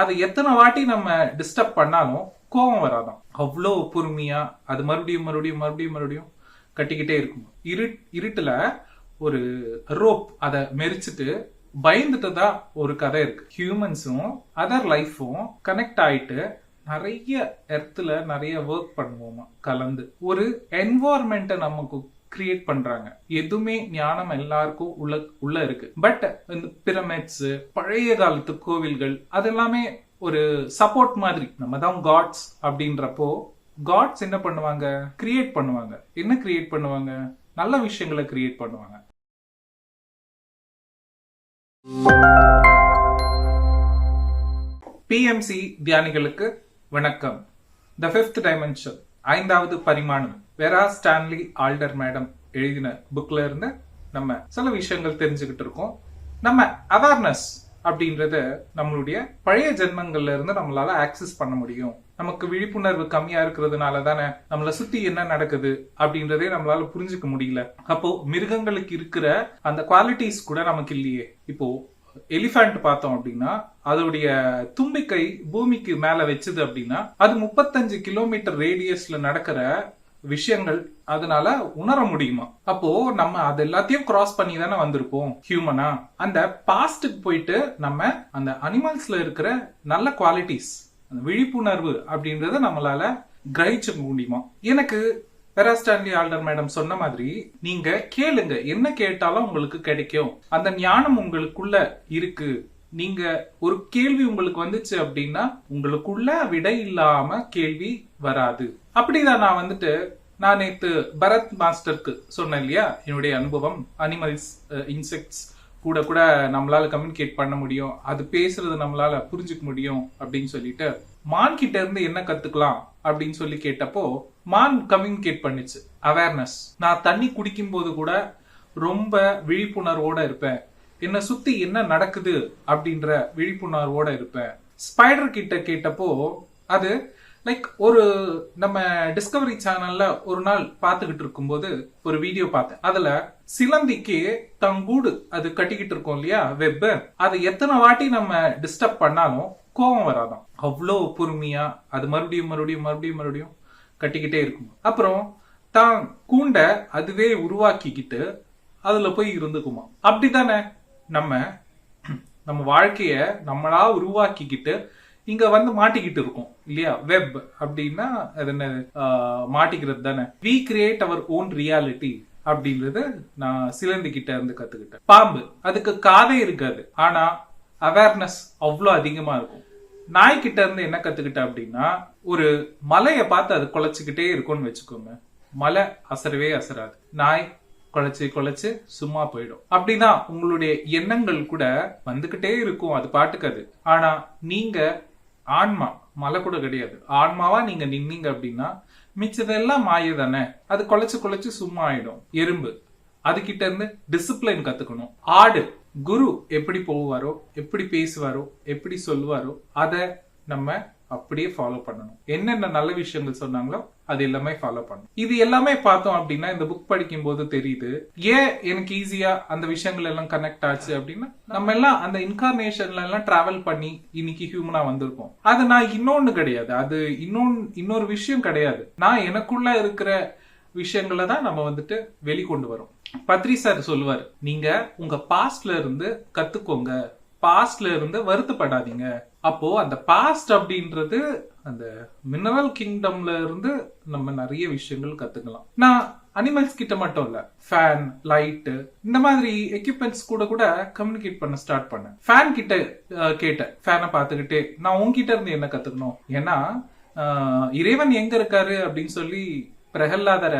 அதை எத்தனை வாட்டி நம்ம டிஸ்டர்ப் பண்ணாலும் கோபம் வராதான். அவ்வளோ பொறுமையா அது மறுபடியும் மறுபடியும் மறுபடியும் மறுபடியும் கட்டிக்கிட்டே இருக்கும். இரு இருட்டுல ஒரு ரோப் அதை மெரிச்சிட்டு பயந்துட்டதா ஒரு கதை இருக்கு. ஹியூமன்ஸும் அதர் லைஃபும் கனெக்ட் ஆயிட்டு நிறைய இடத்துல நிறைய ஒர்க் பண்ணுவோமா கலந்து. ஒரு என்வாயர்மெண்ட்டை நமக்கு கிரியேட் பண்றாங்க. எதுவுமே ஞானம் எல்லாருக்கும் உள்ள உள்ள இருக்கு. பட் இந்த பிரமிட்ஸ் பழைய காலத்து கோவில்கள் அது எல்லாமே ஒரு சப்போர்ட் மாதிரி. நம்ம தான் காட்ஸ் அப்படின்றப்போ காட்ஸ் என்ன பண்ணுவாங்க? கிரியேட் பண்ணுவாங்க. என்ன கிரியேட் பண்ணுவாங்க? நல்ல விஷயங்களை கிரியேட் பண்ணுவாங்க. பிஎம்சி தியானிகளுக்கு வணக்கம். த ஃபிஃப்த் டைமென்ஷன் ஐந்தாவது பரிமாணம். வெரா ஸ்டான்லி ஆல்டர் மேடம் எழுதின புக்ல இருந்து நம்ம சில விஷயங்கள் தெரிஞ்சுக்கிட்டு இருக்கோம். நம்ம அவேர்னஸ் அப்படின்றத நம்மளுடைய பழைய ஜென்மங்கள்ல இருந்து நம்மளால ஆக்சஸ் பண்ண முடியும். நமக்கு விழிப்புணர்வு கம்மியா இருக்கிறதுனால தானே நம்மளை சுத்தி என்ன நடக்குது அப்படின்றதே நம்மளால புரிஞ்சுக்க முடியல. அப்போ மிருகங்களுக்கு இருக்கிற அந்த குவாலிட்டிஸ் கூட நமக்கு இல்லையே. இப்போ எலிஃபண்ட் பார்த்தோம் அப்படின்னா அதோடைய தும்பிக்கை பூமிக்கு மேல வச்சது அப்படின்னா அது முப்பத்தஞ்சு கிலோமீட்டர் ரேடியஸ்ல நடக்கிற விஷயங்கள் அதனால உணர முடியுமா? அப்போ நம்ம அது எல்லாத்தையும் கிராஸ் பண்ணி தானே வந்திருப்போம் ஹியூமனா அந்த பாஸ்டுக்கு போயிட்டு நம்ம அந்த அனிமல்ஸ்ல இருக்கிற நல்ல குவாலிட்டிஸ் அந்த விழிப்புணர்வு அப்படின்றத நம்மளால கிரகிச்சு முடியுமா? எனக்கு பெராஸ்டான்லி ஆல்டர் மேடம் சொன்ன மாதிரி நீங்க கேளுங்க என்ன கேட்டாலும் உங்களுக்கு கிடைக்கும். அந்த ஞானம் உங்களுக்குள்ள இருக்கு. நீங்க ஒரு கேள்வி உங்களுக்கு வந்துச்சு அப்படின்னா உங்களுக்குள்ள விடை இல்லாம கேள்வி வராது. அப்படிதான் நான் வந்துட்டு நான் நேத்து பரத் மாஸ்டருக்கு சொன்னேன் இல்லையா? என்னுடைய அனுபவம். அனிமல்ஸ் இன்செக்ட்ஸ் uh, கூட கூட நம்மளால கம்யூனிகேட் பண்ண முடியும். அது பேசுறது நம்மளால புரிஞ்சுக்க முடியும் அப்படின்னு சொல்லிட்டு மான் கிட்ட இருந்து என்ன கத்துக்கலாம் அப்படின்னு சொல்லி கேட்டப்போ மான் கம்யூனிகேட் பண்ணிச்சு. அவேர்னஸ் நான் தண்ணி குடிக்கும் போது கூட ரொம்ப விழிப்புணர்வோட இருப்பேன். என்னை சுத்தி என்ன நடக்குது அப்படின்ற விழிப்புணர்வோட இருப்பேன். ஸ்பைடர் கிட்ட கேட்டப்போ அது லைக் ஒரு நம்ம டிஸ்கவரி சேனல்ல ஒரு நாள் பார்த்துக்கிட்டு இருக்கும்போது ஒரு வீடியோ பார்த்தேன். அதுல சிலந்திக்கு தங்கூடு அது கட்டிக்கிட்டு இருக்கோம் இல்லையா? வெப் அதை எத்தனை வாட்டி நம்ம டிஸ்டர்ப் பண்ணாலும் கோபம் வராதாம். அவ்வளோ பொறுமையா அது மறுபடியும் மறுபடியும் மறுபடியும் மறுபடியும் கட்டிக்கிட்டே இருக்கும். அப்புறம் தான் கூண்டை அதுவே உருவாக்கிக்கிட்டு அதுல போய் இருந்துக்குமா அப்படித்தானே? நம்ம நம்ம வாழ்க்கைய நம்மளா உருவாக்கிக்கிட்டு இங்க வந்து மாட்டிக்கிட்டு இருக்கும் இல்லையா? வெப் அப்படின்னா அது என்ன? மாட்டிக்கிறது தானே. We create our own reality அப்படின்றத நான் சிலந்தி கிட்ட இருந்து கத்துக்கிட்டேன். பாம்பு அதுக்கு காதே இருக்காது. ஆனா அவேர்னஸ் அவ்வளோ அதிகமா இருக்கும். நாய்கிட்ட இருந்து என்ன கத்துக்கிட்டேன் அப்படின்னா ஒரு மலையை பார்த்து அது குலைச்சிக்கிட்டே இருக்கும்னு வச்சுக்கோங்க. மலை அசரவே அசராது. நாய் குலைச்சு குலைச்சு சும்மா போயிடும். அப்படிதான் உங்களுடைய எண்ணங்கள் கூட வந்துகிட்டே இருக்கும். அது பாட்டுக்கு அது. ஆனா நீங்க ஆன்மா மலை கூட கிடையாது. ஆன்மாவா நீங்க நின்னீங்க அப்படின்னா மிச்சதெல்லாம் மாய தானே. அது குலைச்சு குலைச்சு சும்மா ஆயிடும். எறும்பு. அதுகிட்ட இருந்து டிசிப்ளின் கத்துக்கணும். ஆடு குரு எப்படி போவாரோ எப்படி பேசுவாரோ எப்படி சொல்லுவாரோ அதை நம்ம அப்படியே ஃபாலோ பண்ணணும். என்னென்ன நல்ல விஷயங்கள் சொன்னாங்களோ அது எல்லாமே ஃபாலோ பண்ணணும். இது எல்லாமே பார்த்தோம் அப்படின்னா இந்த புக் படிக்கும் போது தெரியுது. ஏன் எனக்கு ஈஸியா அந்த விஷயங்கள் எல்லாம் கனெக்ட் ஆச்சு அப்படின்னா நம்ம எல்லாம் அந்த இன்கார்னேஷன்ல எல்லாம் டிராவல் பண்ணி இன்னைக்கு ஹியூமனா வந்திருக்கோம். அது நான் இன்னொன்னு கிடையாது. அது இன்னொன்னு இன்னொரு விஷயம் கிடையாது. நான் எனக்குள்ள இருக்கிற விஷயங்களை தான் நம்ம வந்துட்டு வெளிக்கொண்டு வரோம். பத்ரி சார் சொல்லுவார் நீங்க உங்க பாஸ்ட்ல இருந்து கத்துக்கோங்க. பாஸ்ட்ல இருந்து வருத்தப்படாதீங்க. அப்போ அந்த பாஸ்ட் அப்படின்றது அந்த மினரல் கிங்டம்ல இருந்து நம்ம நிறைய விஷயங்கள் கத்துக்கலாம். நான் அனிமல்ஸ் கிட்ட மட்டும் இல்ல ஃபேன் லைட்டு இந்த மாதிரி எக்யூப்மெண்ட்ஸ் கூட கூட கம்யூனிகேட் பண்ண ஸ்டார்ட் பண்ணேன். ஃபேன் கிட்ட கேட்டேன். ஃபேனை பார்த்துக்கிட்டே நான் உங்ககிட்ட இருந்து என்ன கத்துக்கணும்? ஏன்னா இறைவன் எங்க இருக்காரு அப்படின்னு சொல்லி பிரகல்லாதர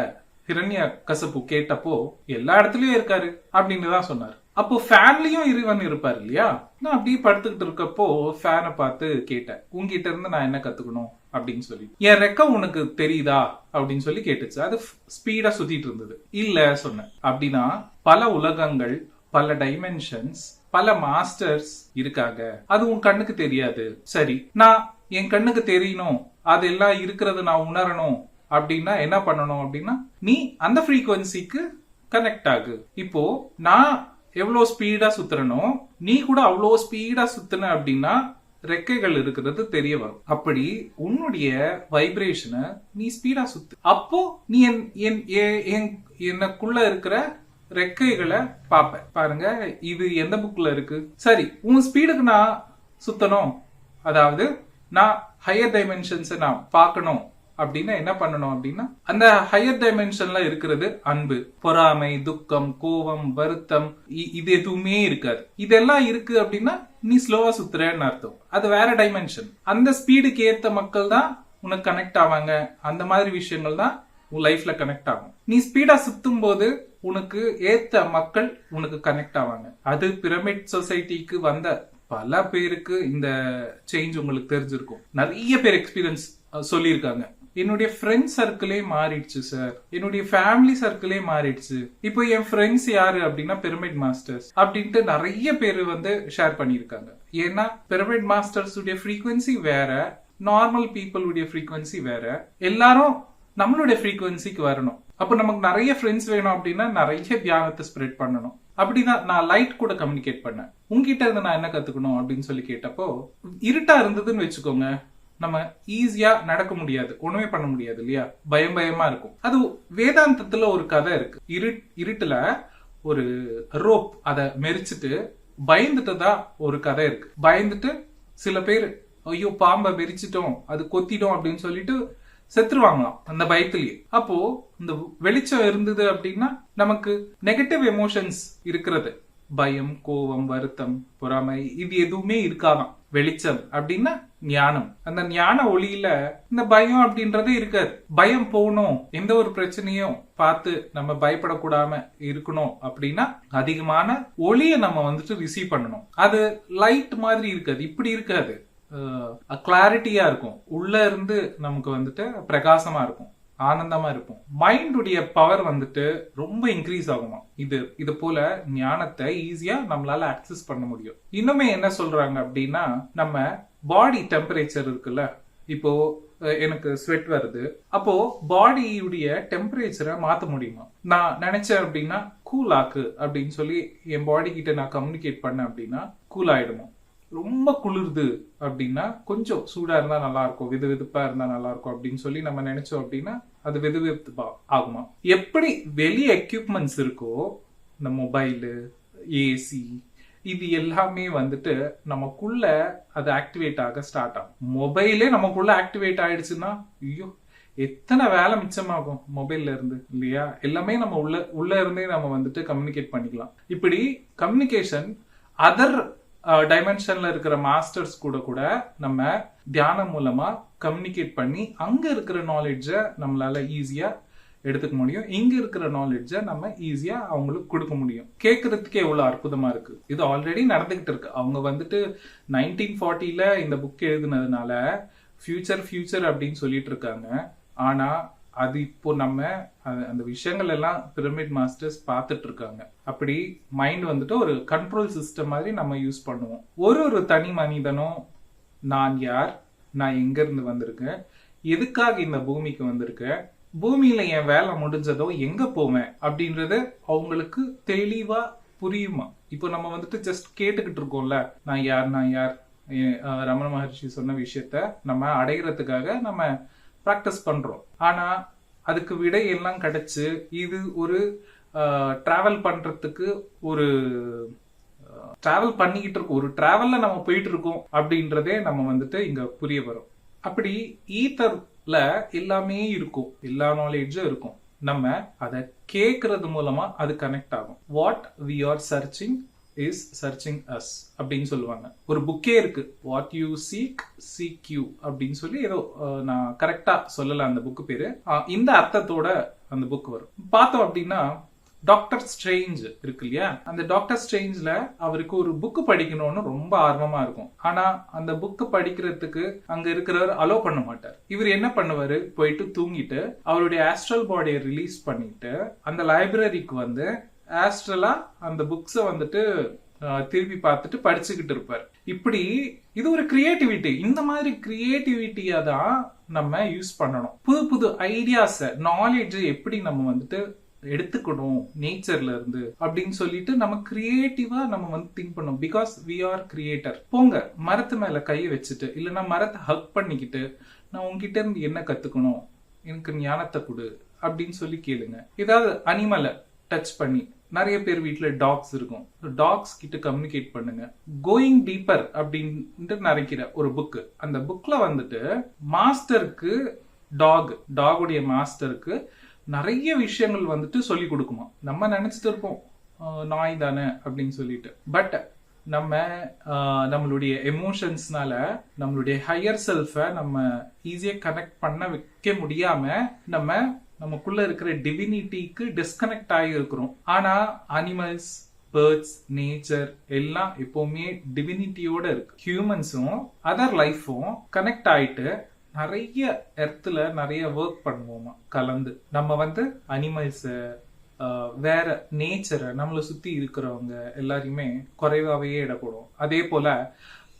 ஹிரண்ய கசப்பு கேட்டப்போ எல்லா இடத்துலயும் இருக்காரு அப்படின்னு தான் சொன்னார். அப்போ ஃபேன்லயும் இறைவன் இருப்பார் இல்லையா? நான் அப்படியே படுத்துக்கிட்டு இருக்கப்போ ஃபேனை பார்த்து கேட்டேன். உங்ககிட்ட இருந்து நான் என்ன கத்துக்கணும்? அப்படின்னு சொல்லி. என் ரெக்க உனக்கு தெரியுதா? அப்படின்னு சொல்லி கேட்டுச்சு. அது ஸ்பீடா சுத்திட்டு இருந்தது. இல்ல சொன்னேன். அப்படின்னா பல உலகங்கள் பல டைமென்ஷன்ஸ் பல மாஸ்டர்ஸ் இருக்காங்க. அது உன் கண்ணுக்கு தெரியாது. சரி நான் என் கண்ணுக்கு தெரியணும். அதெல்லாம் இருக்கிறது நான் உணரணும். அப்படின்னா என்ன பண்ணணும் அப்படின்னா நீ அந்த ஃப்ரீக்குவன்சிக்கு கனெக்ட் ஆகு. இப்போ நான் எவ்வளோ ஸ்பீடாக சுற்றுறனோ நீ கூட அவ்வளோ ஸ்பீடாக சுற்றுன அப்படின்னா ரெக்கைகள் இருக்கிறது தெரிய வரும். அப்படி உன்னுடைய வைப்ரேஷனை நீ ஸ்பீடா சுத்து. அப்போ நீ என் என் என்- எனக்குள்ள இருக்கிற ரெக்கைகளை பார்ப்ப பாருங்க இது எந்த புக்ல இருக்கு? சரி உன் ஸ்பீடுக்கு நான் சுத்தணும். அதாவது நான் ஹையர் டைமென்ஷன்ஸை நான் பார்க்கணும். அப்படின்னா என்ன பண்ணணும் அப்படின்னா அந்த ஹையர் டைமென்ஷன்ல இருக்கிறது அன்பு பொறாமை துக்கம் கோபம் வருத்தம் இ- இது எதுவுமே இருக்காது. இதெல்லாம் இருக்கு அப்படின்னா நீ ஸ்லோவா சுத்துறன்னு அர்த்தம். அது வேற டைமென்ஷன் அந்த ஸ்பீடுக்கு ஏத்த மக்கள் தான் உனக்கு கனெக்ட் ஆவாங்க. அந்த மாதிரி விஷயங்கள் தான் உன் லைஃப்ல கனெக்ட் ஆகும். நீ ஸ்பீடா சுத்தும் போது உனக்கு ஏத்த மக்கள் உனக்கு கனெக்ட் ஆவாங்க. அது பிரமிட் சொசைட்டிக்கு வந்த பல பேருக்கு இந்த சேஞ்ச் உங்களுக்கு தெரிஞ்சிருக்கும். நிறைய பேர் எக்ஸ்பீரியன்ஸ் சொல்லியிருக்காங்க. என்னுடைய ஃப்ரெண்ட் சர்க்கிளே மாறிடுச்சு சார் என்னுடைய ஃபேமிலி சர்க்கிளே மாறிடுச்சு. இப்போ என் ஃப்ரெண்ட்ஸ் யாரு அப்படின்னா பிரமிட் மாஸ்டர்ஸ் அப்படின்ட்டு நிறைய பேர் வந்து ஷேர் பண்ணியிருக்காங்க. ஏன்னா பிரமிட் மாஸ்டர்ஸ் உடைய ஃப்ரீக்வன்சி வேற நார்மல் பீப்புள் உடைய வேற. எல்லாரும் நம்மளுடைய ஃப்ரீக்வன்சிக்கு வரணும். அப்போ நமக்கு நிறைய ஃப்ரெண்ட்ஸ் வேணும் அப்படின்னா நிறைய தியானத்தை ஸ்ப்ரெட் பண்ணணும். அப்படிதான் நான் லைட் கூட கம்யூனிகேட் பண்ணேன். உங்ககிட்ட இருந்து நான் என்ன கத்துக்கணும் அப்படின்னு சொல்லி கேட்டப்போ இருட்டா இருந்ததுன்னு வச்சுக்கோங்க. நம்ம ஈஸியா நடக்க முடியாது. ஒண்ணுமே பண்ண முடியாது இல்லையா? பயம் பயமா இருக்கும். அது வேதாந்தத்துல ஒரு கதை இருக்கு. இரு இருட்டுல ஒரு ரோப் அதை மெரிச்சிட்டு பயந்துட்டதா ஒரு கதை இருக்கு. பயந்துட்டு சில பேர் ஐயோ பாம்பை மெரிச்சிட்டோம் அது கொத்திட்டோம் அப்படின்னு சொல்லிட்டு செத்துருவாங்களாம் அந்த பயத்திலேயே. அப்போ இந்த வெளிச்சம் இருந்தது அப்படின்னா நமக்கு நெகட்டிவ் எமோஷன்ஸ் இருக்கிறது. பயம் கோபம் வருத்தம் பொறாமை இது எதுவுமே இருக்காதாம் வெளிச்சம் அப்படின்னா ஞானம். அந்த ஞான ஒளியில இந்த பயம் அப்படின்றதே இருக்காது. பயம் போகணும் எந்த ஒரு பிரச்சனையும் பார்த்து நம்ம பயப்படக்கூடாம இருக்கணும் அப்படின்னா அதிகமான ஒளியை நம்ம வந்துட்டு ரிசீவ் பண்ணணும். அது லைட் மாதிரி இருக்காது. இப்படி இருக்காது. கிளாரிட்டியா இருக்கும். உள்ள இருந்து நமக்கு வந்துட்டு பிரகாசமா இருக்கும். ஆனந்தமா இருக்கும் மைண்டுடைய பவர் வந்துட்டு ரொம்ப இன்க்ரீஸ் ஆகுமா இது இது போல ஞானத்தை ஈஸியா நம்மளால அக்சஸ் பண்ண முடியும். இன்னுமே என்ன சொல்றாங்க அப்படின்னா நம்ம பாடி டெம்பரேச்சர் இருக்குல்ல? இப்போ எனக்கு ஸ்வெட் வருது. அப்போ பாடியுடைய டெம்பரேச்சரை மாத்த முடியுமா? நான் நினைச்சேன் அப்படின்னா கூல் ஆக்கு அப்படின்னு சொல்லி என் பாடி கிட்ட நான் கம்யூனிகேட் பண்ணேன் அப்படின்னா கூல் ஆயிடுமா ரொம்ப குளிருது அப்படின்னா கொஞ்சம் சூடா இருந்தா நல்லா இருக்கும் வெது வெதுப்பா இருந்தா நல்லா இருக்கும் அப்படின்னு சொல்லி நம்ம நினைச்சோம் அப்படின்னா அது வெது வெதுப்பா ஆகுமா? எப்படி வெளி எக்யூப்மெண்ட்ஸ் இருக்கோ இந்த மொபைலு ஏசி இது எல்லாமே வந்துட்டு நமக்குள்ள அது ஆக்டிவேட் ஆக ஸ்டார்ட் ஆகும். மொபைலே நமக்குள்ள ஆக்டிவேட் ஆயிடுச்சுன்னா ஐயோ எத்தனை வேலை மிச்சமாகும் மொபைல்ல இருந்து இல்லையா? எல்லாமே நம்ம உள்ள உள்ள இருந்தே நம்ம வந்துட்டு கம்யூனிகேட் பண்ணிக்கலாம். இப்படி கம்யூனிகேஷன் அதர் டைமென்ஷன்ல இருக்கிற மாஸ்டர்ஸ் கூட கூட நம்ம தியானம் மூலமா கம்யூனிகேட் பண்ணி அங்க இருக்கிற நாலேஜை நம்மளால ஈஸியா எடுத்துக்க முடியும். இங்க இருக்கிற நாலேஜை நம்ம ஈஸியா அவங்களுக்கு கொடுக்க முடியும். கேட்கறதுக்கே எவ்வளவு அற்புதமா இருக்கு. இது ஆல்ரெடி நடந்துகிட்டு இருக்கு. அவங்க வந்துட்டு நைன்டீன் ஃபார்ட்டில இந்த புக் எழுதுனதுனால ஃபியூச்சர் ஃபியூச்சர் அப்படின்னு சொல்லிட்டு இருக்காங்க. ஆனா அது இப்போ நம்ம அந்த விஷயங்கள் எல்லாம் பிரமிட் மாஸ்டர்ஸ் பார்த்துட்டு இருக்காங்க அப்படி மைண்ட் வந்துட்டு ஒரு கண்ட்ரோல் சிஸ்டம் மாதிரி நம்ம யூஸ் பண்ணுவோம். ஒரு ஒரு தனி மனிதனும் நான் யார் நான் எங்க இருந்து வந்திருக்கேன் எதுக்காக இந்த பூமிக்கு வந்திருக்கேன் பூமியில என் வேலை முடிஞ்சதோ எங்க போவேன் அப்படின்றது அவங்களுக்கு தெளிவா புரியுமா? இப்போ நம்ம வந்துட்டு ஜஸ்ட் கேட்டுக்கிட்டு இருக்கோம்ல நான் யார் நான் யார் ரமண மகர்ஷி சொன்ன விஷயத்த நம்ம அடைகிறதுக்காக நம்ம ப்ராக்டிஸ் பண்றோம். ஆனா அதுக்கு விடை எல்லாம் கிடைச்சு இது ஒரு டிராவல் பண்றதுக்கு ஒரு டிராவல் பண்ணிக்கிட்டு இருக்கோம். ஒரு டிராவல்ல நம்ம போயிட்டு இருக்கோம் அப்படின்றதே நம்ம வந்துட்டு இங்க புரிய வரும். அப்படி ஈத்தர்ல எல்லாமே இருக்கும். எல்லா நாலேஜும் இருக்கும். நம்ம அதை கேட்கறது மூலமா அது கனெக்ட் ஆகும். What we are searching is searching us அப்படின்னு சொல்லுவாங்க. ஒரு புக்கே இருக்கு. What you seek seek you அப்படின்னு சொல்லி ஏதோ நான் கரெக்டா சொல்லல அந்த புக்கு பேரு. இந்த அர்த்தத்தோட அந்த புக் வரும். பார்த்தோம் அப்படின்னா டாக்டர் ஸ்ட்ரேஞ்ச் இருக்கு இல்லையா? அந்த டாக்டர் ஸ்ட்ரேஞ்ச்ல அவருக்கு ஒரு புக்கு படிக்கணும்னு ரொம்ப ஆர்வமா இருக்கும். ஆனா அந்த புக்கு படிக்கிறதுக்கு அங்க இருக்கிறவர் அலோ பண்ண மாட்டார். இவர் என்ன பண்ணுவாரு? போயிட்டு தூங்கிட்டு அவருடைய ஆஸ்ட்ரல் பாடியை ரிலீஸ் பண்ணிட்டு அந்த லைப்ரரிக்கு வந்து ஆஸ்ட்ரலா அந்த புக்ஸை வந்துட்டு திருப்பி பார்த்துட்டு படிச்சுக்கிட்டு இருப்பார். இப்படி இது ஒரு கிரியேட்டிவிட்டி இந்த மாதிரி கிரியேட்டிவிட்டியை தான் நம்ம யூஸ் பண்ணணும். புது புது ஐடியாஸை நாலேஜ் எப்படி நம்ம வந்துட்டு எடுத்துக்கணும் நேச்சர்ல இருந்து அப்படின்னு சொல்லிட்டு நம்ம கிரியேட்டிவா நம்ம வந்து திங்க் பண்ணோம் பிகாஸ் வி ஆர் கிரியேட்டர் போங்க மரத்து மேல கையை வச்சுட்டு இல்லைன்னா மரத்தை ஹக் பண்ணிக்கிட்டு நான் உங்ககிட்ட இருந்து என்ன கத்துக்கணும்? எனக்கு ஞானத்தை கொடு அப்படின்னு சொல்லி கேளுங்க. ஏதாவது அனிமலை டச் பண்ணி நிறைய பேர் வீட்டில் டாக்ஸ் இருக்கும். டாக்ஸ் கிட்ட கம்யூனிகேட் பண்ணுங்க. கோயிங் டீப்பர் அப்படின்ட்டு நினைக்கிற ஒரு புக்கு அந்த புக்கில் வந்துட்டு மாஸ்டருக்கு டாக் டாகுடைய மாஸ்டருக்கு நிறைய விஷயங்கள் வந்துட்டு சொல்லி கொடுக்குமா. நம்ம நினச்சிட்டு இருப்போம். நாய் தானே அப்படின்னு சொல்லிட்டு. பட் நம்ம நம்மளுடைய எமோஷன்ஸ்னால நம்மளுடைய ஹையர் செல்ஃபை நம்ம ஈஸியாக கனெக்ட் பண்ண வைக்க முடியாம நம்ம நமக்குள்ள இருக்கிற டிவினிட்டிக்கு டிஸ்கனெக்ட் ஆகி இருக்கிறோம். ஆனா அனிமல்ஸ் பேர்ட்ஸ் நேச்சர் எல்லாம் எப்பவுமே டிவினிட்டியோட இருக்கு. ஹியூமன்ஸும் அதர் லைஃபும் கனெக்ட் ஆயிட்டு நிறைய இடத்துல நிறைய ஒர்க் பண்ணுவோமா? கலந்து. நம்ம வந்து அனிமல்ஸ் வேற நேச்சரை நம்மளை சுத்தி இருக்கிறவங்க எல்லாரையுமே குறைவாவே இடப்படும் அதே போல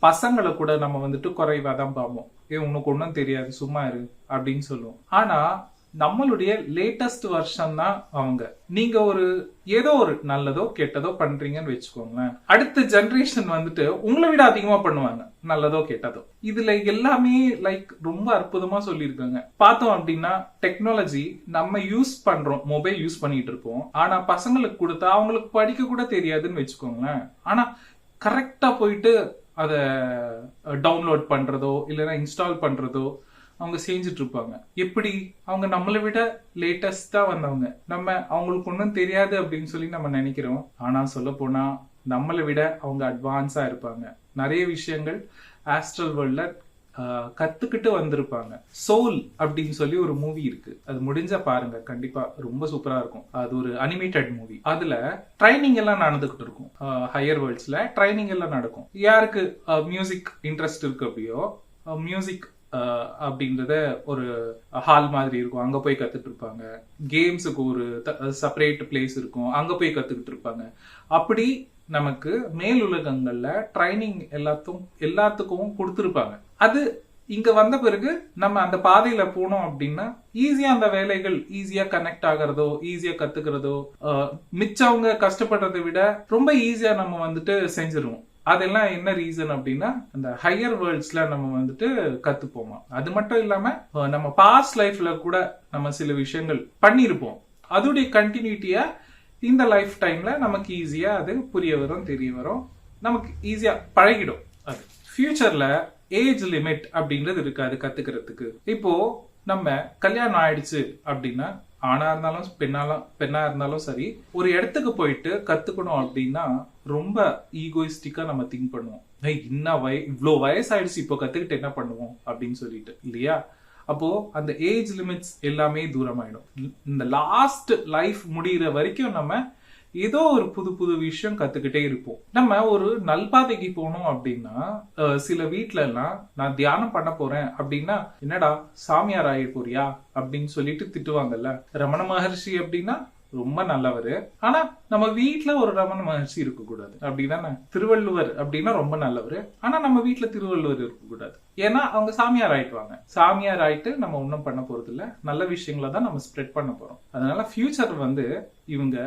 பசங்களை கூட நம்ம வந்துட்டு குறைவா தான் பார்ப்போம். ஏ உனக்கு ஒன்றும் தெரியாது சும்மா இரு அப்படின்னு சொல்லுவோம். ஆனா நம்மளுடைய லேட்டஸ்ட் வருஷன் தான் அவங்க. நீங்க ஒரு ஏதோ ஒரு நல்லதோ கெட்டதோ பண்றீங்கன்னு வச்சுக்கோங்களேன். அடுத்த ஜென்ரேஷன் வந்துட்டு உங்களை விட அதிகமா பண்ணுவாங்க நல்லதோ கெட்டதோ. இதுல எல்லாமே லைக் ரொம்ப அற்புதமா சொல்லியிருக்காங்க. பார்த்தோம் அப்படின்னா டெக்னாலஜி நம்ம யூஸ் பண்றோம் மொபைல் யூஸ் பண்ணிட்டு இருப்போம். ஆனா பசங்களுக்கு கொடுத்தா அவங்களுக்கு படிக்க கூட தெரியாதுன்னு வச்சுக்கோங்களேன். ஆனா கரெக்டா போயிட்டு அதை டவுன்லோட் பண்றதோ இல்லைன்னா இன்ஸ்டால் பண்றதோ அவங்க செஞ்சுட்டு இருப்பாங்க எப்படி? அவங்க நம்மளை விட லேட்டஸ்டா வந்தவங்க. நம்ம அவங்களுக்கு ஒன்றும் தெரியாது அப்படின்னு சொல்லி நம்ம நினைக்கிறோம். ஆனா சொல்ல போனா நம்மளை விட அவங்க அட்வான்ஸா இருப்பாங்க. நிறைய விஷயங்கள் ஆஸ்ட்ரல் வேர்ல்ட்ல கத்துக்கிட்டு வந்திருப்பாங்க. சோல் அப்படின்னு சொல்லி ஒரு மூவி இருக்கு. அது முடிஞ்சா பாருங்க. கண்டிப்பா ரொம்ப சூப்பரா இருக்கும். அது ஒரு அனிமேட்டட் மூவி அதுல ட்ரைனிங் எல்லாம் நடந்துகிட்டு இருக்கும். ஹையர் வேர்ல்ட்ஸ்ல ட்ரைனிங் எல்லாம் நடக்கும். யாருக்கு மியூசிக் இன்ட்ரெஸ்ட் இருக்கு அப்படியோ மியூசிக் அப்படின்றத ஒரு ஹால் மாதிரி இருக்கும். அங்க போய் கத்துட்டு இருப்பாங்க கேம்ஸுக்கு ஒரு செப்பரேட் பிளேஸ் இருக்கும். அங்க போய் கத்துக்கிட்டு இருப்பாங்க அப்படி நமக்கு மேல் உலகங்கள்ல ட்ரைனிங் எல்லாத்துக்கும் எல்லாத்துக்கும் கொடுத்துருப்பாங்க. அது இங்க வந்த பிறகு நம்ம அந்த பாதையில போனோம் அப்படின்னா ஈஸியா அந்த வேலைகள் ஈஸியா கனெக்ட் ஆகிறதோ ஈஸியா கத்துக்கிறதோ மிச்சவங்க கஷ்டப்படுறதை விட ரொம்ப ஈஸியா நம்ம வந்துட்டு செஞ்சிருவோம். அதெல்லாம் என்ன ரீசன் அப்படின்னா அந்த ஹையர் வேர்ல்ட்ஸ்ல நம்ம வந்துட்டு கத்துப்போமா? அது மட்டும் இல்லாம நம்ம பாஸ்ட் லைஃப்ல கூட நம்ம சில விஷயங்கள் பண்ணியிருப்போம் அதோடைய கண்டினியூட்டியா இந்த லைஃப் டைம்ல நமக்கு ஈஸியா அது புரிய வரும் தெரிய வரும். நமக்கு ஈஸியா பழகிடும் அது. ஃபியூச்சர்ல ஏஜ் லிமிட் அப்படின்றது இருக்காது கத்துக்கிறதுக்கு. இப்போ நம்ம கல்யாணம் ஆயிடுச்சு அப்படின்னா ஆணா இருந்தாலும் பெண்ணாலும் பெண்ணா இருந்தாலும் சரி ஒரு இடத்துக்கு போயிட்டு கத்துக்கணும் அப்படின்னா ரொம்ப ஈகோயிஸ்டிக்கா நம்ம திங்க் பண்ணுவோம். "ஏய், இன்ன வய இவ்வளோ வயசாயிடுச்சு இப்போ கத்துக்கிட்டு என்ன பண்ணுவோம்? அப்படின்னு சொல்லிட்டு இல்லையா? அப்போ அந்த ஏஜ் லிமிட்ஸ் எல்லாமே தூரமாயிடும். இந்த லாஸ்ட் லைஃப் முடியிற வரைக்கும் நம்ம ஏதோ ஒரு புது புது விஷயம் கத்துக்கிட்டே இருப்போம். நம்ம ஒரு நல்பாதைக்கு போனோம் அப்படின்னா சில வீட்ல எல்லாம் நான் தியானம் பண்ண போறேன் அப்படின்னா என்னடா சாமியார் ஆகி போறியா? அப்படின்னு சொல்லிட்டு திட்டுவாங்கல்ல. ரமண மகர்ஷி அப்படின்னா ரொம்ப நல்லவரு. ஆனா நம்ம வீட்டுல ஒரு ரமண மகர்ஷி இருக்க கூடாது அப்படிதானே? திருவள்ளுவர் அப்படின்னா ரொம்ப நல்லவர். ஆனா நம்ம வீட்டுல திருவள்ளுவர் இருக்க கூடாது ஏன்னா அவங்க சாமியார் ஆயிட்டுவாங்க. சாமியார் ஆயிட்டு நம்ம ஒன்றும் பண்ண போறது இல்ல நல்ல விஷயங்களை தான் நம்ம ஸ்ப்ரெட் பண்ண போறோம். அதனால ஃபியூச்சர் வந்து இவங்க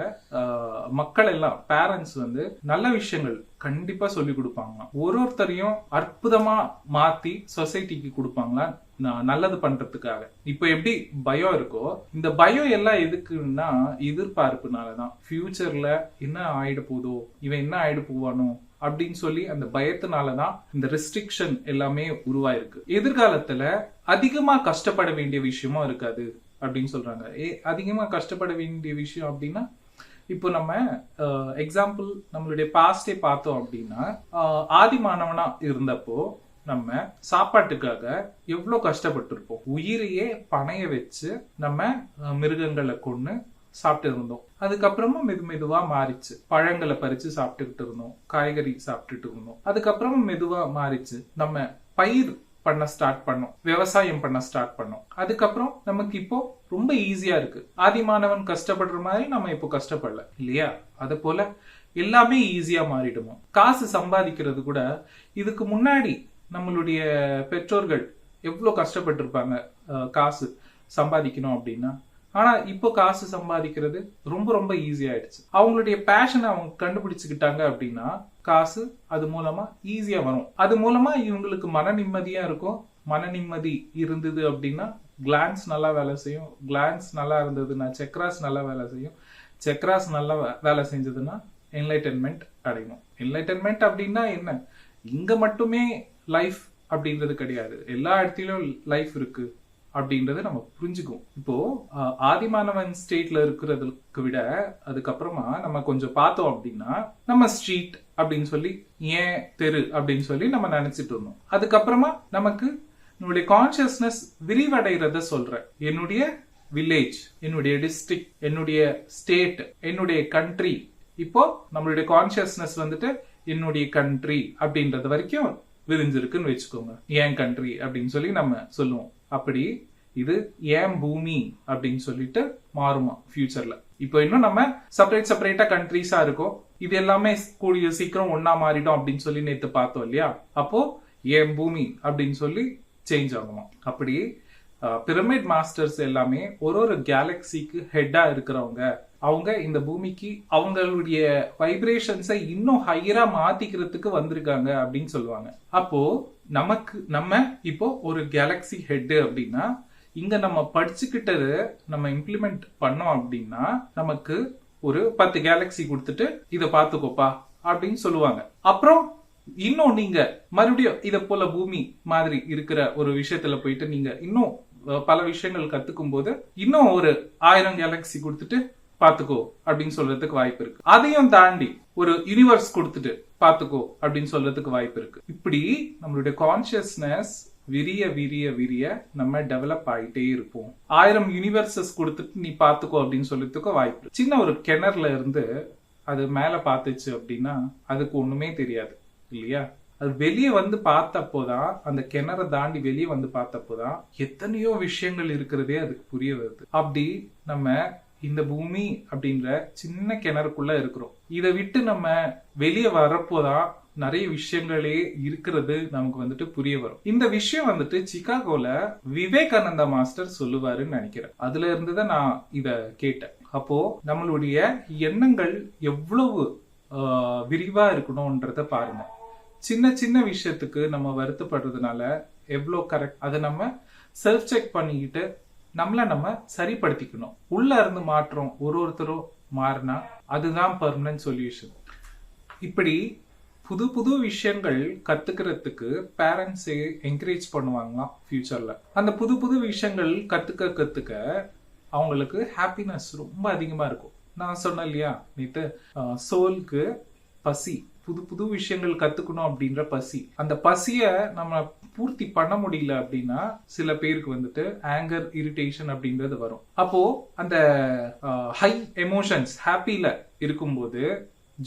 மக்கள் எல்லாம் பேரண்ட்ஸ் வந்து நல்ல விஷயங்கள் கண்டிப்பா சொல்லி கொடுப்பாங்களாம். ஒரு ஒருத்தரையும் அற்புதமா மாத்தி சொசைட்டிக்கு கொடுப்பாங்களா நல்லது பண்றதுக்காக. இப்போ எப்படி பயம் இருக்கோ இந்த பயம் எல்லாம் எதுக்குன்னா எதிர்பார்ப்புனாலதான். ஃபியூச்சர்ல என்ன ஆயிட போதோ இவன் என்ன ஆயிட போவானோ அப்படின்னு சொல்லி அந்த பயத்தினாலதான் இந்த ரெஸ்ட்ரிக்ஷன் எல்லாமே உருவாயிருக்கு. எதிர்காலத்துல அதிகமா கஷ்டப்பட வேண்டிய விஷயமும் இருக்காது. அப்படின்னு சொல்றாங்க. ஏ அதிகமாக கஷ்டப்பட வேண்டிய விஷயம் அப்படின்னா இப்போ நம்ம எக்ஸாம்பிள் நம்மளுடைய பாஸ்டே பார்த்தோம் அப்படின்னா ஆதி மாணவனா இருந்தப்போ நம்ம சாப்பாட்டுக்காக எவ்வளோ கஷ்டப்பட்டிருப்போம். உயிரையே பணைய வச்சு நம்ம மிருகங்களை கொண்டு சாப்பிட்டு இருந்தோம். அதுக்கப்புறமா மெது மெதுவா மாறிச்சு. பழங்களை பறிச்சு சாப்பிட்டுக்கிட்டு இருந்தோம். காய்கறி சாப்பிட்டுட்டு இருந்தோம். அதுக்கப்புறமா மெதுவா மாறிச்சு. நம்ம பயிர் பண்ண ஸ்டார்ட் பண்ணோம். விவசாயம் பண்ண ஸ்டார்ட் பண்ணோம். அதுக்கப்புறம் நமக்கு இப்போ ரொம்ப ஈஸியா இருக்கு. ஆதிமானவன் கஷ்டப்படுற மாதிரி நம்ம இப்போ கஷ்டப்படல. இல்லையா? அது போல எல்லாமே ஈஸியா மாறிடுமோ? காசு சம்பாதிக்கிறது கூட இதுக்கு முன்னாடி நம்மளுடைய பெற்றோர்கள் எவ்வளோ கஷ்டப்பட்டிருப்பாங்க காசு சம்பாதிக்கணும் அப்படின்னா ஆனா இப்போ காசு சம்பாதிக்கிறது ரொம்ப ரொம்ப ஈஸி ஆயிடுச்சு. அவங்களுடைய பேஷனை அவங்க கண்டுபிடிச்சுக்கிட்டாங்க அப்படின்னா காசு அது மூலமா ஈஸியா வரும். அது மூலமா இவங்களுக்கு மன நிம்மதியா இருக்கும். மன நிம்மதி இருந்தது அப்படின்னா கிளான்ஸ் நல்லா வேலை செய்யும். கிளான்ஸ் நல்லா இருந்ததுன்னா செக்ராஸ் நல்லா வேலை செய்யும். செக்ராஸ் நல்லா வேலை செஞ்சதுன்னா என்லைட்டன்மெண்ட் அடையும் என்லைட்டன்மெண்ட் அப்படின்னா என்ன? இங்க மட்டுமே லைஃப் அப்படின்றது கிடையாது. எல்லா இடத்துலயும் லைஃப் இருக்கு. அப்படின்றத நம்ம புரிஞ்சுக்குவோம். இப்போ ஆதிமானவன் ஸ்டேட்ல இருக்கிறதுக்கு விட அதுக்கப்புறமா நம்ம கொஞ்சம் பார்த்தோம் அப்படின்னா நம்ம ஸ்ட்ரீட் அப்படின்னு சொல்லி ஏன் தெரு அப்படின்னு சொல்லி நம்ம நினைச்சிட்டு இருந்தோம். அதுக்கப்புறமா நமக்கு நம்மளுடைய கான்சியஸ்னஸ் விரிவடைகிறத சொல்றேன் என்னுடைய வில்லேஜ் என்னுடைய டிஸ்ட்ரிக்ட் என்னுடைய ஸ்டேட் என்னுடைய கண்ட்ரி இப்போ நம்மளுடைய கான்சியஸ்னஸ் வந்துட்டு என்னுடைய கண்ட்ரி அப்படின்றது வரைக்கும் விரிஞ்சிருக்குன்னு வச்சுக்கோங்க. ஏன் கண்ட்ரி அப்படின்னு சொல்லி நம்ம சொல்லுவோம். அப்படி இது ஏன் பூமி அப்படின்னு சொல்லிட்டு மாறுமா ஃபியூச்சர்ல இப்போ இன்னும் நம்ம செப்பரேட் செப்பரேட்டா கண்ட்ரிஸா இருக்கோம். இது எல்லாமே கூடிய சீக்கிரம் ஒன்னா மாறிடும் அப்படின்னு சொல்லி நேத்து பார்த்தோம் இல்லையா? அப்போ ஏன் பூமி அப்படின்னு சொல்லி சேஞ்ச் ஆகுமா அப்படி பிரமிட் மாஸ்டர்ஸ் எல்லாமே ஒரு ஒரு கேலக்சிக்கு ஹெட்டா இருக்கிறவங்க. அவங்க இந்த பூமிக்கு அவங்களுடைய வைப்ரேஷன்ஸை இன்னும் ஹையரா மாத்திக்கிறதுக்கு வந்திருக்காங்க அப்படின்னு சொல்லுவாங்க. அப்போ நமக்கு நம்ம இப்போ ஒரு கேலக்சி ஹெட் அப்படின்னா இங்க நம்ம படிச்சுக்கிட்டது நம்ம இம்ப்ளிமெண்ட் பண்ணோம் அப்படின்னா நமக்கு ஒரு பத்து கேலக்சி கொடுத்துட்டு இதை பார்த்துக்கோப்பா அப்படின்னு சொல்லுவாங்க. அப்புறம் இன்னும் நீங்க மறுபடியும் இத போல பூமி மாதிரி இருக்கிற ஒரு விஷயத்துல போயிட்டு நீங்க இன்னும் பல விஷயங்கள் கத்துக்கும் போது இன்னும் ஒரு ஆயிரம் கேலக்சி கொடுத்துட்டு பாத்துக்கோ அப்படின்னு சொல்றதுக்கு வாய்ப்பு இருக்கு. அதையும் தாண்டி ஒரு யூனிவர்ஸ் கொடுத்துட்டு பாத்துக்கோ அப்படின்னு சொல்றதுக்கு வாய்ப்பு இருக்கு. இப்படி நம்மளுடைய கான்சியஸ்னஸ் விரிய விரிய விரிய நம்ம டெவலப் ஆயிட்டே இருப்போம். ஆயிரம் யூனிவர்சஸ் கொடுத்துட்டு நீ பாத்துக்கோ அப்படின்னு சொல்றதுக்கு வாய்ப்பு இருக்கு. சின்ன ஒரு கிணறுல இருந்து அது மேல பாத்துச்சு அப்படின்னா அதுக்கு ஒண்ணுமே தெரியாது இல்லையா? அது வெளியே வந்து பார்த்தப்போ தான் அந்த கிணறை தாண்டி வெளியே வந்து பார்த்தப்போ தான் எத்தனையோ விஷயங்கள் இருக்கிறதே அதுக்கு புரிய வருது. அப்படி நம்ம இந்த பூமி அப்படின்ற சின்ன கிணறுக்குள்ள இருக்கிறோம். இதை விட்டு நம்ம வெளியே வரப்போதான் நிறைய விஷயங்களே இருக்கிறது நமக்கு வந்துட்டு புரிய வரும். இந்த விஷயம் வந்துட்டு சிகாகோல விவேகானந்தா மாஸ்டர் சொல்லுவாருன்னு நினைக்கிறேன். அதுல இருந்துதான் நான் இத கேட்டேன். அப்போ நம்மளுடைய எண்ணங்கள் எவ்வளவு விரிவா இருக்கணும்ன்றத பாருங்க. சின்ன சின்ன விஷயத்துக்கு நம்ம வருத்தப்படுறதுனால எவ்வளோ கரெக்ட் அதை நம்ம செல்ஃப் செக் பண்ணிக்கிட்டு நம்மளை நம்ம சரிப்படுத்திக்கணும். உள்ள இருந்து மாற்றம் ஒரு ஒருத்தரும் மாறினா அதுதான் பர்மனன்ட் சொல்யூஷன் இப்படி புது புது விஷயங்கள் கத்துக்கிறதுக்கு பேரண்ட்ஸே என்கரேஜ் பண்ணுவாங்களாம் ஃபியூச்சர்ல அந்த புது புது விஷயங்கள் கத்துக்க கத்துக்க அவங்களுக்கு ஹாப்பினஸ் ரொம்ப அதிகமா இருக்கும். நான் சொன்னேன் இல்லையா நேத்து சோலுக்கு பசி. புது புது விஷயங்கள் கத்துக்கணும் அப்படின்ற பசி. அந்த பசிய நம்ம பூர்த்தி பண்ண முடியல அப்படின்னா சில பேருக்கு வந்துட்டு ஆங்கர் இரிட்டேஷன் அப்படின்றது வரும். அப்போ அந்த ஹை எமோஷன்ஸ் ஹாப்பியில இருக்கும்போது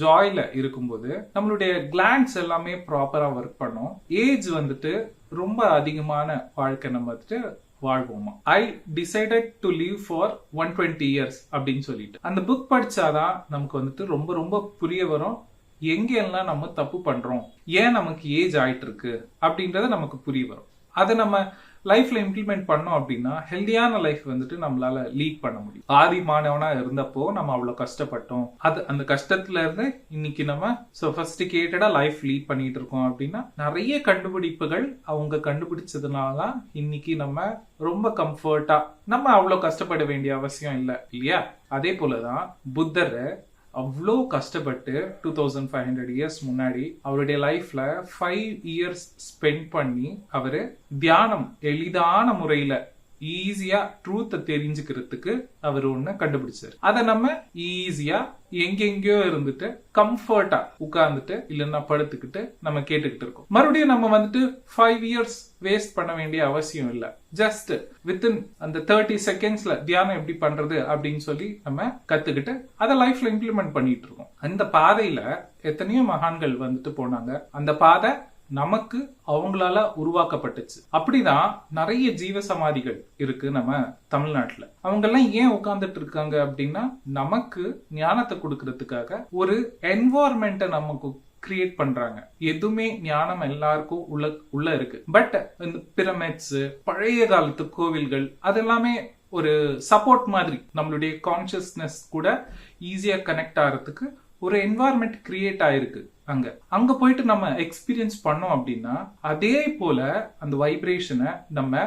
ஜாயில இருக்கும்போது நம்மளுடைய கிளான்ஸ் எல்லாமே ப்ராப்பரா ஒர்க் பண்ணும். ஏஜ் வந்துட்டு ரொம்ப அதிகமான வாழ்க்கை நம்ம வந்துட்டு வாழ்வோமா? I decided to leave for one twenty years அப்படின்னு சொல்லிட்டு. அந்த புக் படிச்சாதான் நமக்கு வந்துட்டு ரொம்ப ரொம்ப புரிய வரும். எங்கெல்லாம் நம்ம தப்பு பண்றோம்? ஏன் நமக்கு ஏஜ் ஆயிட்டு இருக்கு அப்படின்றத நமக்கு புரிய வரும். அதை நம்ம லைஃப்ல இம்ப்ளிமெண்ட் பண்ணோம் அப்படின்னா ஹெல்தியான லைஃப் வந்துட்டு நம்மளால லீட் பண்ண முடியும். ஆதி மாணவனா இருந்தப்போ நம்ம அவ்வளவு கஷ்டப்பட்டோம். அது அந்த கஷ்டத்துல இருந்து இன்னைக்கு நம்ம சொபஸ்டிகேட்டடா லைஃப் லீட் பண்ணிட்டு இருக்கோம் அப்படின்னா நிறைய கண்டுபிடிப்புகள் அவங்க கண்டுபிடிச்சதுனால தான் இன்னைக்கு நம்ம ரொம்ப கம்ஃபர்ட்டா நம்ம அவ்வளவு கஷ்டப்பட வேண்டிய அவசியம் இல்லை இல்லையா? அதே போலதான் புத்தர் அவ்வளோ கஷ்டப்பட்டு two thousand five hundred years முன்னாடி அவருடைய லைஃப்ல ஃபைவ் இயர்ஸ் ஸ்பெண்ட் பண்ணி அவரு தியானம் எளிதான முறையில ஈஸியா ட்ரூத்தை தெரிஞ்சுக்கிறதுக்கு அவர் ஒண்ணு கண்டுபிடிச்சாரு. அதை நம்ம ஈஸியா எங்கெங்கயோ இருந்துட்டு கம்ஃபர்ட்டா உட்கார்ந்துட்டு இல்லைன்னா படுத்துக்கிட்டு நம்ம கேட்டுக்கிட்டு இருக்கோம். மறுபடியும் நம்ம வந்துட்டு ஃபைவ் இயர்ஸ் வேஸ்ட் பண்ண வேண்டிய அவசியம் இல்ல. ஜஸ்ட் வித்தின் அந்த தேர்ட்டி செகண்ட்ஸ்ல தியானம் எப்படி பண்றது அப்படின்னு சொல்லி நம்ம கத்துக்கிட்டு அதை லைஃப்ல இம்ப்ளிமெண்ட் பண்ணிட்டு இருக்கோம். அந்த பாதையில எத்தனையோ மகான்கள் வந்துட்டு போனாங்க. அந்த பாதை நமக்கு அவங்களால உருவாக்கப்பட்டுச்சு. அப்படிதான் நிறைய ஜீவ சமாதிகள் இருக்கு நம்ம தமிழ்நாட்டுல. அவங்க எல்லாம் ஏன் உட்கார்ந்துட்டு இருக்காங்க அப்படின்னா நமக்கு ஞானத்தை கொடுக்கறதுக்காக ஒரு என்வாயர்மெண்ட்டை நமக்கு கிரியேட் பண்றாங்க. எதுவுமே ஞானம் எல்லாருக்கும் உள்ள உள்ள இருக்கு. பட் இந்த பிரமிட்ஸ் பழைய காலத்து கோவில்கள் அதெல்லாமே ஒரு சப்போர்ட் மாதிரி நம்மளுடைய கான்சியஸ்னஸ் கூட ஈஸியா கனெக்ட் ஆகிறதுக்கு ஒரு என்வாயர்மெண்ட் கிரியேட் ஆயிருக்கு அங்க. அங்க போயிட்டு நம்ம எக்ஸ்பீரியன்ஸ் பண்ணோம் அப்படின்னா அதே போல அந்த வைப்ரேஷனை நம்ம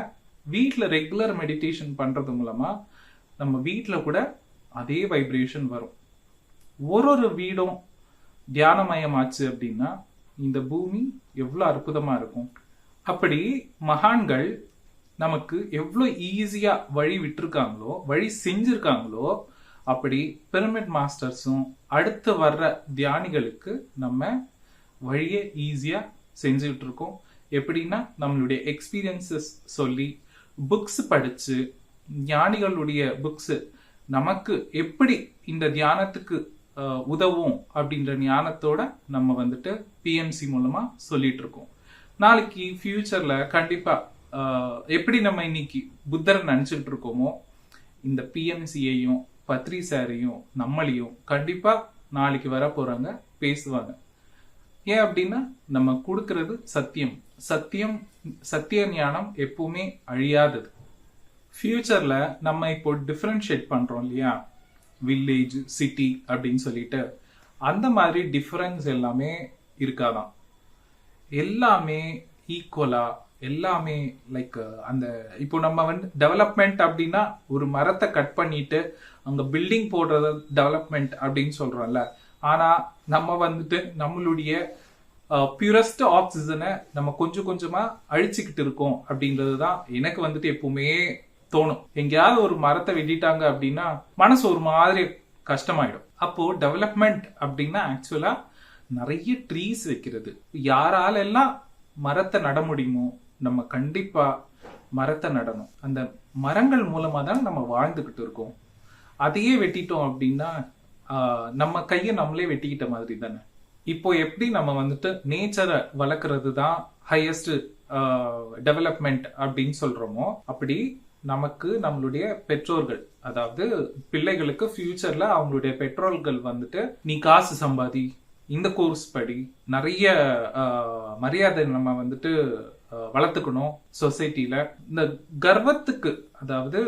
வீட்டில் ரெகுலர் மெடிடேஷன் பண்றது மூலமா நம்ம வீட்டில் கூட அதே வைப்ரேஷன் வரும். ஒரு ஒரு வீடும் தியானமயமாச்சு அப்படின்னா இந்த பூமி எவ்வளோ அற்புதமாக இருக்கும். அப்படி மகான்கள் நமக்கு எவ்வளோ ஈஸியாக வழி விட்டுருக்காங்களோ வழி செஞ்சுருக்காங்களோ அப்படி பிரமிட் மாஸ்டர்ஸும் அடுத்து வர்ற தியானிகளுக்கு நம்ம வழியை ஈஸியாக செஞ்சுக்கிட்டு இருக்கோம். எப்படின்னா நம்மளுடைய எக்ஸ்பீரியன்சஸ் சொல்லி புக்ஸ் படித்து ஞானிகளுடைய புக்ஸு நமக்கு எப்படி இந்த தியானத்துக்கு உதவும் அப்படின்ற ஞானத்தோட நம்ம வந்துட்டு பிஎம்சி மூலமாக சொல்லிட்டு இருக்கோம். நாளைக்கு ஃபியூச்சரில் கண்டிப்பாக எப்படி நம்ம இன்னைக்கு புத்தரை நினச்சிக்கிட்டு இருக்கோமோ இந்த பிஎம்சியையும் பத்ரி சாரையும் நம்மளையும் கண்டிப்பா நாளைக்கு வர போறாங்க பேசுவாங்க. ஏன் அப்படின்னா நம்ம கொடுக்கறது சத்தியம். சத்தியம் சத்திய ஞானம் எப்பவுமே அழியாதது. ஃபியூச்சர்ல நம்ம இப்போ டிஃப்ரென்ஷியேட் பண்றோம் இல்லையா? வில்லேஜ் சிட்டி அப்படின்னு சொல்லிட்டு. அந்த மாதிரி டிஃபரன்ஸ் எல்லாமே இருக்காதான். எல்லாமே ஈக்குவலாக எல்லாமே லைக் அந்த இப்போ நம்ம வந்து டெவலப்மெண்ட் அப்படின்னா ஒரு மரத்தை கட் பண்ணிட்டு அங்க பில்டிங் போடுறது டெவலப்மெண்ட் அப்படின்னு சொல்றோம்ல. ஆனா நம்ம வந்துட்டு நம்மளுடைய பியூரஸ்ட் ஆக்சிஜனை நம்ம கொஞ்சம் கொஞ்சமா அழிச்சுக்கிட்டு இருக்கோம் அப்படின்றது தான் எனக்கு வந்துட்டு எப்பவுமே தோணும். எங்கேயாவது ஒரு மரத்தை வெட்டிட்டாங்க அப்படின்னா மனசு ஒரு மாதிரி கஷ்டமாயிடும். அப்போ டெவலப்மெண்ட் அப்படின்னா ஆக்சுவலா நிறைய ட்ரீஸ் வைக்கிறது. யாரால எல்லாம் மரத்தை நட முடியுமோ நம்ம கண்டிப்பாக மரத்தை நடணும். அந்த மரங்கள் மூலமாக தான் நம்ம வாழ்ந்துக்கிட்டு இருக்கோம். அதையே வெட்டிட்டோம் அப்படின்னா நம்ம கையை நம்மளே வெட்டிக்கிட்ட மாதிரி தானே? இப்போ எப்படி நம்ம வந்துட்டு நேச்சரை வளர்க்குறது தான் ஹையஸ்ட் டெவலப்மெண்ட் அப்படின்னு சொல்கிறோமோ அப்படி நமக்கு நம்மளுடைய பெற்றோர்கள் அதாவது பிள்ளைகளுக்கு ஃபியூச்சரில் அவங்களுடைய பெற்றோர்கள் வந்துட்டு நீ காசு சம்பாதி இந்த கோர்ஸ் படி நிறைய மரியாதை நம்ம வந்துட்டு வளர்த்துக்கணும் சொசைட்டில இந்த கர்வத்துக்கு அதாவது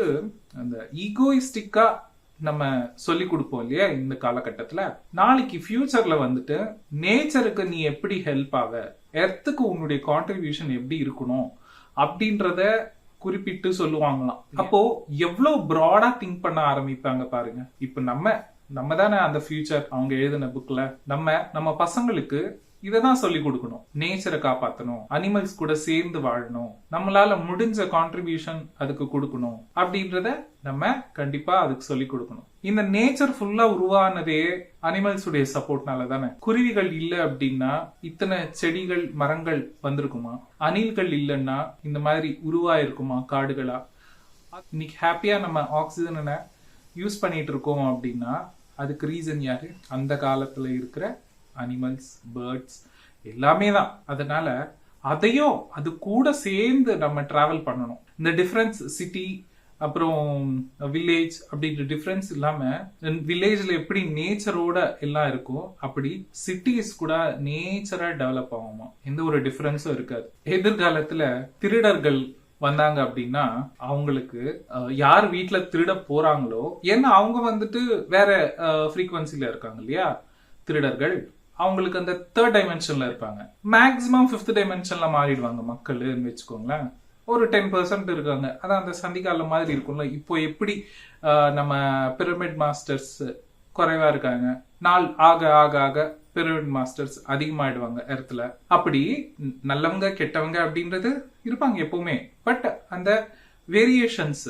அந்த ஈகோயிஸ்டிக்கா நம்ம சொல்லி கொடுப்போம் இல்லையா இந்த காலகட்டத்துல? நாளைக்கு ஃபியூச்சர்ல வந்துட்டு நேச்சருக்கு நீ எப்படி ஹெல்ப் ஆவ? எர்த்துக்கு உன்னுடைய கான்ட்ரிபியூஷன் எப்படி இருக்கணும்? அப்படின்றத குறிப்பிட்டு சொல்லுவாங்களாம். அப்போ எவ்வளவு ப்ராடா திங்க் பண்ண ஆரம்பிப்பாங்க பாருங்க. இப்ப நம்ம நம்ம தானே அந்த ஃபியூச்சர் அவங்க எழுதின புக்ல நம்ம நம்ம பசங்களுக்கு இதை தான் சொல்லி கொடுக்கணும். நேச்சரை காப்பாற்றணும் அனிமல்ஸ் கூட சேர்ந்து வாழணும். நம்மளால முடிஞ்ச கான்ட்ரிபியூஷன் அதுக்கு கொடுக்கணும். அப்படின்றத நம்ம கண்டிப்பா அதுக்கு சொல்லி கொடுக்கணும். இந்த நேச்சர் ஃபுல்லா உருவானதே அனிமல்ஸ் உடைய சப்போர்ட்னால தானே குருவிகள் இல்ல அப்படின்னா இத்தனை செடிகள் மரங்கள் வந்திருக்குமா? அணில்கள் இல்லைன்னா இந்த மாதிரி உருவாயிருக்குமா காடுகளா? இன்னைக்கு ஹாப்பியா நம்ம ஆக்சிஜனை யூஸ் பண்ணிட்டு இருக்கோம் அப்படின்னா அதுக்கு ரீசன் யாரு? அந்த காலத்துல இருக்கிற அனிமல்ஸ் பேர்ட்ஸ் எல்லாமே தான். அதனால அதையும் அது கூட சேர்ந்து நம்ம டிராவல் பண்ணணும். இந்த டிஃபரன்ஸ் சிட்டி அப்புறம் வில்லேஜ் அப்படின்ற டிஃப்ரென்ஸ் இல்லாம வில்லேஜ்ல எப்படி நேச்சரோட எல்லாம் இருக்கோ அப்படி சிட்டிஸ் கூட நேச்சரா டெவலப் ஆகுமா? எந்த ஒரு டிஃபரன்ஸும் இருக்காது. எதிர்காலத்துல திருடர்கள் வந்தாங்க அப்படின்னா அவங்களுக்கு யார் வீட்டுல திருட போறாங்களோ ஏன்னா அவங்க வந்துட்டு வேற ஃப்ரீக்வன்சில இருக்காங்க இல்லையா? திருடர்கள். அவங்களுக்கு அந்த தேர்ட் டைமென்ஷன்ல இருப்பாங்க. மேக்ஸிமம் ஃபிஃப்த் டைமென்ஷன்ல மாறிடுவாங்க மக்கள்னு வச்சுக்கோங்களேன். ஒரு டென் பர்சன்ட் இருக்காங்க. அதான் அந்த சந்திக்கால மாதிரி இருக்கும்ல. இப்போ எப்படி நம்ம பிரமிட் மாஸ்டர்ஸ் குறைவா இருக்காங்க. நாள் ஆக ஆக ஆக பிரமிட் மாஸ்டர்ஸ் அதிகமாயிடுவாங்க இடத்துல அப்படி நல்லவங்க கெட்டவங்க அப்படின்றது இருப்பாங்க எப்பவுமே. பட் அந்த வேரியேஷன்ஸ்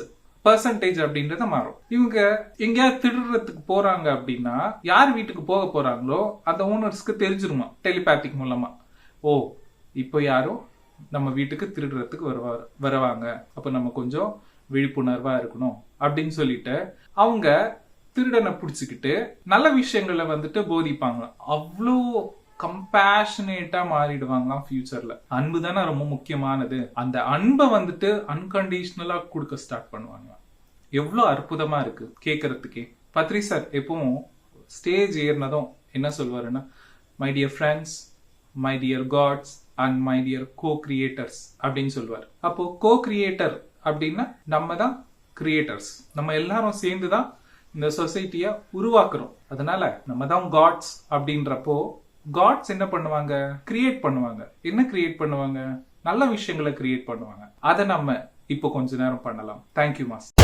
பர்சன்டேஜ் அப்படின்றத மாறும். இவங்க எங்கேயாவது திருடுறதுக்கு போறாங்க அப்படின்னா யார் வீட்டுக்கு போக போறாங்களோ அந்த ஓனர்ஸ்க்கு தெரிஞ்சிருமா டெலிபேத்திக் மூலமா. ஓ இப்போ யாரும் நம்ம வீட்டுக்கு திருடுறதுக்கு வருவா வருவாங்க. அப்போ நம்ம கொஞ்சம் விழிப்புணர்வா இருக்கணும் அப்படின்னு சொல்லிட்டு அவங்க திருடனை பிடிச்சிக்கிட்டு நல்ல விஷயங்களை வந்துட்டு போதிப்பாங்களாம் அவ்வளோ கம்பேஷனேட்டா மாறிடுவாங்களாம் ஃபியூச்சர்ல அன்பு தானே ரொம்ப முக்கியமானது. அந்த அன்பை வந்துட்டு அன்கண்டிஷனலா கொடுக்க ஸ்டார்ட் பண்ணுவாங்க. எவ்வளோ அற்புதமா இருக்கு கேட்கறதுக்கே பத்ரி சார் எப்பவும் ஸ்டேஜ் ஏறினதும் என்ன சொல்வாருன்னா my dear friends my dear gods and my dear co creators அப்படின்னு சொல்லுவார் அப்போ கோ கிரியேட்டர் அப்படின்னா நம்ம தான் கிரியேட்டர்ஸ் நம்ம எல்லாரும் சேர்ந்து தான் இந்த சொசைட்டியை உருவாக்குறோம். அதனால நம்ம தான் காட்ஸ் அப்படின்றப்போ காட்ஸ் என்ன பண்ணுவாங்க? கிரியேட் பண்ணுவாங்க. என்ன கிரியேட் பண்ணுவாங்க? நல்ல விஷயங்களை கிரியேட் பண்ணுவாங்க. அதை நம்ம இப்போ கொஞ்ச நேரம் பண்ணலாம். Thank you master